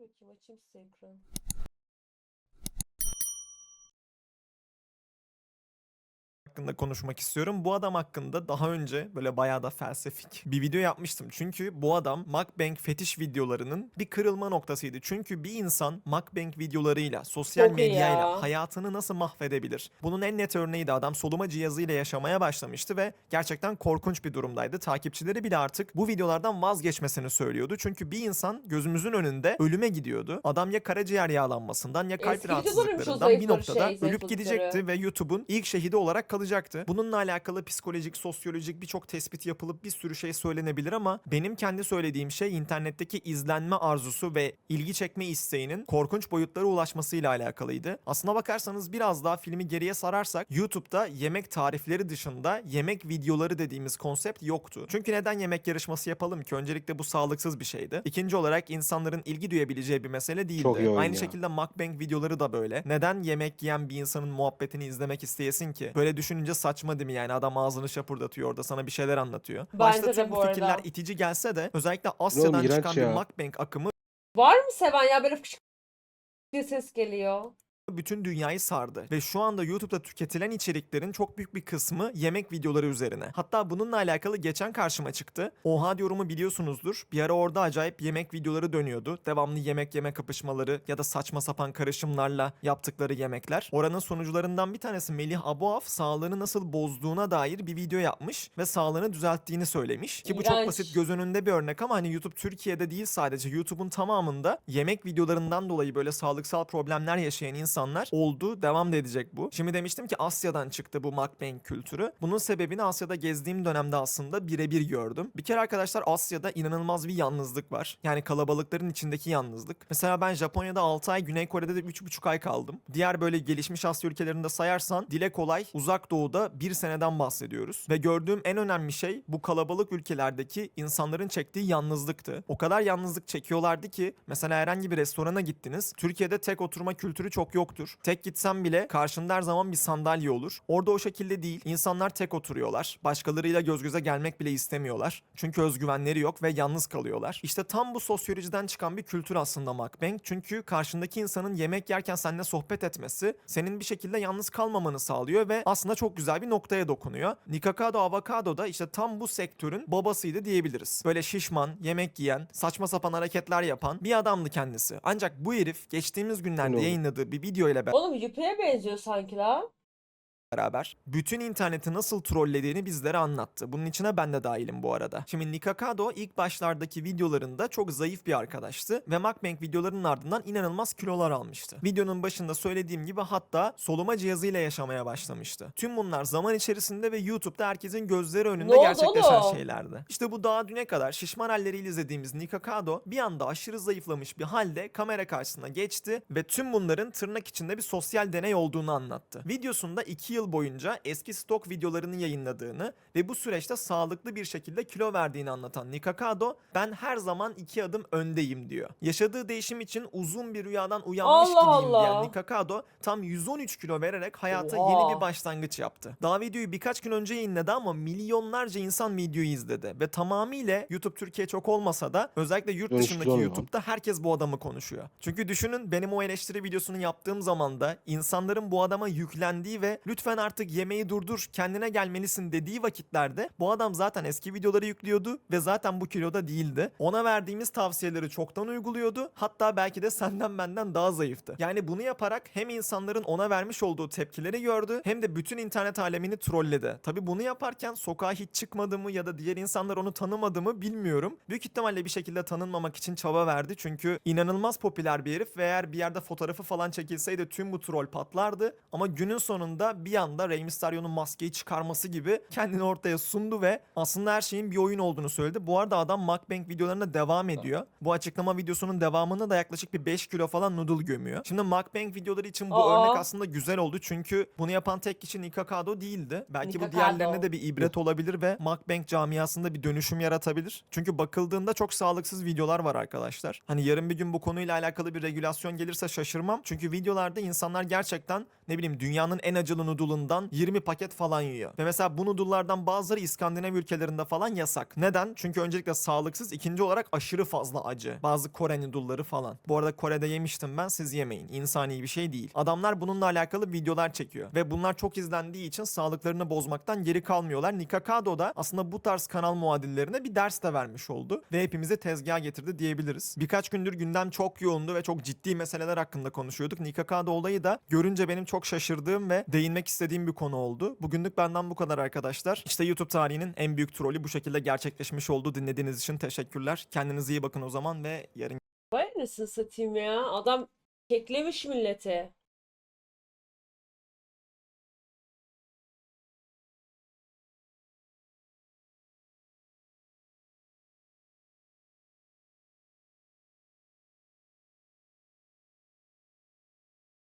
bakayım açayım size ekranı. Hakkında konuşmak istiyorum. Bu adam hakkında daha önce böyle bayağı da felsefik bir video yapmıştım. Çünkü bu adam mukbang fetiş videolarının bir kırılma noktasıydı. Çünkü bir insan mukbang videolarıyla, sosyal Çok medyayla ya. hayatını nasıl mahvedebilir? Bunun en net örneği de adam soluma cihazıyla yaşamaya başlamıştı ve gerçekten korkunç bir durumdaydı. Takipçileri bile artık bu videolardan vazgeçmesini söylüyordu. Çünkü bir insan gözümüzün önünde ölüme gidiyordu. Adam ya karaciğer yağlanmasından ya kalp Eski rahatsızlıklarından bir noktada şey, ölüp gidecekti ve YouTube'un ilk şehidi olarak kalacaktı. Bununla alakalı psikolojik, sosyolojik birçok tespit yapılıp bir sürü şey söylenebilir ama benim kendi söylediğim şey internetteki izlenme arzusu ve ilgi çekme isteğinin korkunç boyutlara ulaşmasıyla alakalıydı. Aslına bakarsanız biraz daha filmi geriye sararsak YouTube'da yemek tarifleri dışında yemek videoları dediğimiz konsept yoktu. Çünkü neden yemek yarışması yapalım ki? Öncelikle bu sağlıksız bir şeydi. İkinci olarak insanların ilgi duyabileceği bir mesele değildi. Aynı ya. şekilde mukbang videoları da böyle. Neden yemek yiyen bir insanın muhabbetini izlemek isteyesin ki? Böyle düşününce saçma değil mi yani? Adam ağzını şapırdatıyor orada sana bir şeyler anlatıyor. Bence Başta de tüm bu bu arada. fikirler itici gelse de özellikle Asya'dan iğrenç çıkan bir ya. mukbang akımı Var mı seven ya böyle fışk diye ses geliyor. Bütün dünyayı sardı. Ve şu anda YouTube'da tüketilen içeriklerin çok büyük bir kısmı yemek videoları üzerine. Hatta bununla alakalı geçen karşıma çıktı. Oha yorumu biliyorsunuzdur. Bir ara orada acayip yemek videoları dönüyordu. Devamlı yemek yeme kapışmaları ya da saçma sapan karışımlarla yaptıkları yemekler. Oranın sonucularından bir tanesi Melih Abuaf sağlığını nasıl bozduğuna dair bir video yapmış ve sağlığını düzelttiğini söylemiş. Ki bu çok basit göz önünde bir örnek ama hani YouTube Türkiye'de değil sadece YouTube'un tamamında yemek videolarından dolayı böyle sağlıksal problemler yaşayan insanlar oldu. Devam da edecek bu. Şimdi demiştim ki Asya'dan çıktı bu mukbang kültürü. Bunun sebebini Asya'da gezdiğim dönemde aslında birebir gördüm. Bir kere arkadaşlar Asya'da inanılmaz bir yalnızlık var. Yani kalabalıkların içindeki yalnızlık. Mesela ben Japonya'da 6 ay, Güney Kore'de de 3,5 ay kaldım. Diğer böyle gelişmiş Asya ülkelerinde sayarsan dile kolay uzak doğuda bir seneden bahsediyoruz. Ve gördüğüm en önemli şey bu kalabalık ülkelerdeki insanların çektiği yalnızlıktı. O kadar yalnızlık çekiyorlardı ki mesela herhangi bir restorana gittiniz. Türkiye'de tek oturma kültürü çok yoktur. Tek gitsen bile karşında her zaman bir sandalye olur. Orada o şekilde değil. İnsanlar tek oturuyorlar. Başkalarıyla göz göze gelmek bile istemiyorlar. Çünkü özgüvenleri yok ve yalnız kalıyorlar. İşte tam bu sosyolojiden çıkan bir kültür aslında mukbang. Çünkü karşındaki insanın yemek yerken seninle sohbet etmesi senin bir şekilde yalnız kalmamanı sağlıyor ve aslında çok güzel bir noktaya dokunuyor. Nikakado Avocado da işte tam bu sektörün babasıydı diyebiliriz. Böyle şişman, yemek yiyen, saçma sapan hareketler yapan bir adamdı kendisi. Ancak bu herif geçtiğimiz günlerde yayınladığı bir video ile Oğlum Yüpe'ye benziyor sanki la. Beraber bütün interneti nasıl trollediğini bizlere anlattı. Bunun içine ben de dahilim bu arada. Şimdi Nikakado ilk başlardaki videolarında çok zayıf bir arkadaştı ve mukbang videolarının ardından inanılmaz kilolar almıştı. Videonun başında söylediğim gibi hatta soluma cihazıyla yaşamaya başlamıştı. Tüm bunlar zaman içerisinde ve YouTube'da herkesin gözleri önünde Ne gerçekleşen oğlum? şeylerdi. İşte bu daha düne kadar şişman halleriyle izlediğimiz Nikakado bir anda aşırı zayıflamış bir halde kamera karşısına geçti ve tüm bunların tırnak içinde bir sosyal deney olduğunu anlattı. Videosunda 2 yıl boyunca eski stok videolarını yayınladığını ve bu süreçte sağlıklı bir şekilde kilo verdiğini anlatan Nikakado ben her zaman iki adım öndeyim diyor. Yaşadığı değişim için uzun bir rüyadan uyanmış Allah gibiyim diyen Allah. Nikakado tam 113 kilo vererek hayata Oha. yeni bir başlangıç yaptı. Daha videoyu birkaç gün önce yayınladı ama milyonlarca insan videoyu izledi ve tamamıyla YouTube Türkiye çok olmasa da özellikle yurt 113 dışındaki? YouTube'da herkes bu adamı konuşuyor. Çünkü düşünün benim o eleştiri videosunu yaptığım zaman da insanların bu adama yüklendiği ve lütfen artık yemeği durdur kendine gelmelisin dediği vakitlerde bu adam zaten eski videoları yüklüyordu ve zaten bu kiloda değildi. Ona verdiğimiz tavsiyeleri çoktan uyguluyordu. Hatta belki de senden benden daha zayıftı. Yani bunu yaparak hem insanların ona vermiş olduğu tepkileri gördü hem de bütün internet alemini trolledi. Tabi bunu yaparken sokağa hiç çıkmadı mı ya da diğer insanlar onu tanımadı mı bilmiyorum. Büyük ihtimalle bir şekilde tanınmamak için çaba verdi çünkü inanılmaz popüler bir herif ve eğer bir yerde fotoğrafı falan çekilseydi tüm bu troll patlardı. Ama günün sonunda bir anda Rey Mysterio'nun maskeyi çıkarması gibi kendini ortaya sundu ve aslında her şeyin bir oyun olduğunu söyledi. Bu arada adam mukbang videolarına devam ediyor. Bu açıklama videosunun devamında da yaklaşık bir 5 kilo falan noodle gömüyor. Şimdi mukbang videoları için bu Aa. örnek aslında güzel oldu çünkü bunu yapan tek kişi Nikakado değildi. Belki bu Nikakado. diğerlerine de bir ibret olabilir ve mukbang camiasında bir dönüşüm yaratabilir. Çünkü bakıldığında çok sağlıksız videolar var arkadaşlar. Hani yarın bir gün bu konuyla alakalı bir regülasyon gelirse şaşırmam. Çünkü videolarda insanlar gerçekten ne bileyim dünyanın en acılı noodle'ından 20 paket falan yiyor. Ve mesela bu noodle'lardan bazıları İskandinav ülkelerinde falan yasak. Neden? Çünkü öncelikle sağlıksız, ikinci olarak aşırı fazla acı. Bazı Kore noodle'ları falan. Bu arada Kore'de yemiştim ben siz yemeyin. İnsani bir şey değil. Adamlar bununla alakalı videolar çekiyor. Ve bunlar çok izlendiği için sağlıklarını bozmaktan geri kalmıyorlar. Nikakado da aslında bu tarz kanal muadillerine bir ders de vermiş oldu. Ve hepimizi tezgaha getirdi diyebiliriz. Birkaç gündür gündem çok yoğundu ve çok ciddi meseleler hakkında konuşuyorduk. Nikakado olayı da görünce benim çok şaşırdığım ve değinmek istediğim bir konu oldu. Bugünlük benden bu kadar arkadaşlar. İşte YouTube tarihinin en büyük trolü bu şekilde gerçekleşmiş oldu. Dinlediğiniz için teşekkürler. Kendinize iyi bakın o zaman ve yarın Vay anasını satayım ya. Adam keklemiş millete.